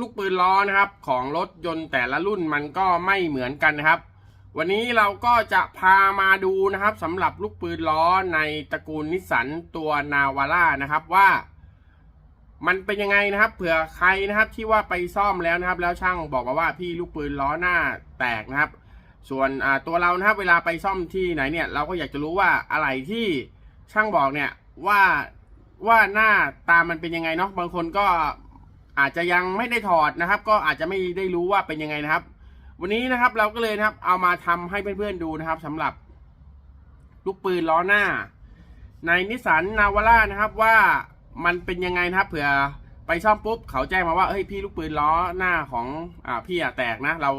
ลูกปืนล้อนะครับ ของรถยนต์แต่ละรุ่นมันก็ไม่เหมือนกันนะครับ วันนี้เราก็จะพามาดูนะครับสำหรับลูกปืนล้อในตระกูลนิสสันตัวนาวาร่านะครับว่า มันเป็นยังไงนะครับ เผื่อใครนะครับที่ว่าไปซ่อมแล้วนะครับ แล้วช่างบอกมาว่าพี่ลูกปืนล้อหน้าแตกนะครับ ส่วนตัวเรานะครับเวลาไปซ่อมที่ไหนเนี่ย เราก็อยากจะรู้ว่าอะไรที่ช่างบอกเนี่ยว่าว่าหน้าตามันเป็นยังไงเนาะบางคนก็ อาจจะยังไม่ได้ถอดนะครับ ก็อาจจะไม่ได้รู้ว่าเป็นยังไงนะครับ วันนี้นะครับเราก็เลยนะครับ เอามาทำให้เพื่อนๆดูนะครับสำหรับ ลูกปืนล้อหน้า ในนิสสันนาวาร่านะครับว่ามันเป็นยังไงนะครับเผื่อไปซ่อมปุ๊บเขาแจ้งมาว่าเฮ้ยพี่ลูกปืนล้อหน้าของอ่าพี่อะแตกนะ เรา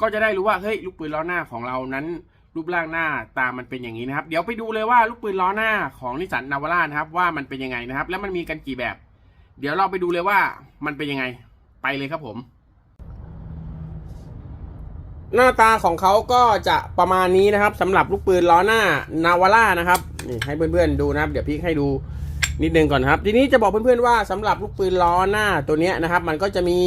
ก็จะได้รู้ว่าเฮ้ยลูกปืนล้อหน้าของเรานั้น รูปร่างหน้าตามันเป็นอย่างนี้นะครับ เดี๋ยวไปดูเลยว่าลูกปืนล้อหน้าของนิสสันนาวาร่านะครับว่ามันเป็นยังไงนะครับ แล้วมันมีกันกี่แบบ เดี๋ยวเราไปดูเลยว่ามันเป็นยังไงไปเลยครับผม หน้าตาของเขาก็จะประมาณนี้นะครับสำหรับลูกปืนล้อหน้านาวาร่านะครับนี่ให้เพื่อนๆดูนะครับ เดี๋ยวพี่ให้ดูนิดนึงก่อนครับ ทีนี้จะบอกเพื่อนๆว่าสำหรับลูกปืนล้อหน้าตัวเนี้ยนะครับ มันก็จะมี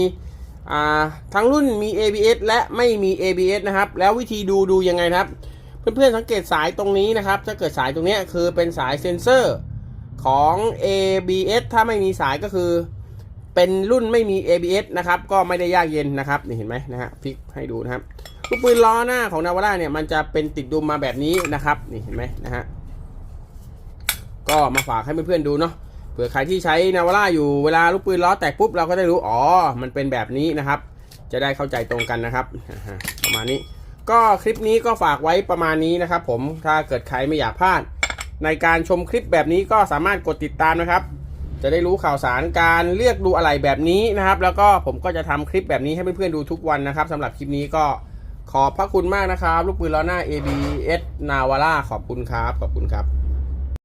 ทั้งรุ่นมี ABS และไม่มี ABS นะครับ แล้ววิธีดูดูยังไงครับ เพื่อนๆสังเกตสายตรงนี้นะครับ ถ้าเกิดสายตรงเนี้ยคือเป็นสายเซ็นเซอร์ ของ ABS ถ้าไม่มีสายก็คือ เป็นรุ่นไม่มี ABS นะครับ ก็ไม่ได้ยากเย็นนะครับนี่เห็นไหมนะฮะพลิกให้ดูนะครับลูกปืนล้อหน้าของนาวาร่าเนี่ยมันจะเป็นติดดุมมาแบบนี้นะครับนี่เห็นไหมนะฮะก็มาฝากให้เพื่อนๆดูเนาะเผื่อใครที่ใช้นาวาร่าอยู่เวลาลูกปืนล้อแตกปุ๊บเราก็ได้รู้อ๋อมันเป็นแบบนี้นะครับ จะได้เข้าใจตรงกันนะครับประมาณนี้ ก็คลิปนี้ก็ฝากไว้ประมาณนี้นะครับ ผมถ้าเกิดใครไม่อยากพลาด ในการชมคลิปแบบนี้ก็สามารถกดติดตามนะครับ จะได้รู้ข่าวสารการเลือกดูอะไรแบบนี้นะครับ แล้วก็ผมก็จะทำคลิปแบบนี้ให้เพื่อนๆดูทุกวันนะครับสำหรับคลิปนี้ก็ขอบพระคุณมากนะครับ ลูกปืนล้อหน้า ABS Navara ขอบคุณครับ ขอบคุณครับ